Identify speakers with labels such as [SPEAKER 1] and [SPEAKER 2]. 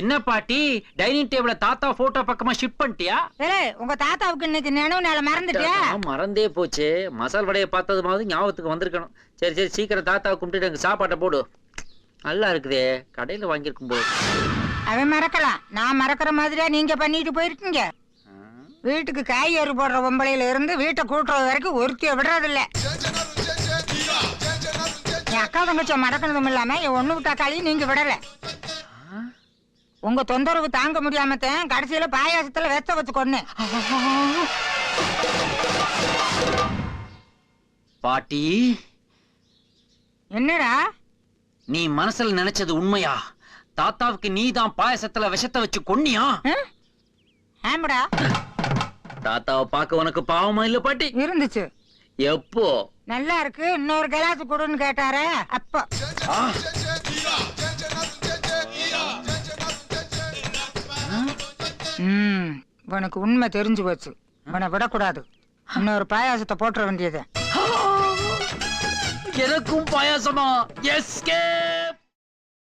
[SPEAKER 1] என்ன பாட்டி டைனிங் டேபிள தாத்தா போட்டோ பக்கமா ஷிஃப்ட் பண்ணிட்டியா?
[SPEAKER 2] ஏய் உங்க தாத்தாவுக்கு இன்னைக்கு நினைவு நாள மறந்துட்டியா?
[SPEAKER 1] மறந்தே போச்சு. மசால் வடையை பார்த்தது மாதிரி ஞாபகத்துக்கு வந்திருக்கணும். சரி சரி சீக்கிரம் தாத்தாவை கும்பிட்டுட்டு எனக்கு சாப்பாட்டை போடு. நல்லா இருக்குதே. கடையில வாங்கியிருக்கும் போது
[SPEAKER 2] அவன் மறக்கலாம். நான் மறக்கிற மாதிரியா நீங்க பண்ணிட்டு போயிருக்கீங்க? வீட்டுக்கு காய்கறி போடுற பொம்பளையில இருந்து வீட்டை கூட்டுறது வரைக்கும் ஒருத்திய விடுறதில்ல. என் அக்கா தங்கச்ச மறக்கணதும் இல்லாம என் ஒண்ணு விட்டா காலையும் நீங்க விடல. உங்க தொந்தரவு தாங்க முடியாம தான் கடைசியில பாயாசத்துல வெச்ச வச்சு கொன்னு.
[SPEAKER 1] பாட்டி.
[SPEAKER 2] என்னடா?
[SPEAKER 1] நீ மனசுல நினைச்சது உண்மையா? தாத்தாவுக்கு நீ தான் பாயசத்துல விஷத்தை வச்சு கொன்னியா?
[SPEAKER 2] ஆமாடா.
[SPEAKER 1] தாத்தாவை பார்க்க உனக்கு பாவமா இல்ல பாட்டி?
[SPEAKER 2] இருந்துச்சு.
[SPEAKER 1] எப்போ?
[SPEAKER 2] நல்லா இருக்கு இன்னொரு கிளாஸ் கொடுன்னு கேட்டாரே அப்போ. ம் உனக்கு உண்மை தெரிஞ்சு போச்சு. உன விடக்கூடாது. இன்னொரு பாயாசத்தை போட்டுற வேண்டியது.
[SPEAKER 1] எனக்கும் பாயாசமா? எஸ்கே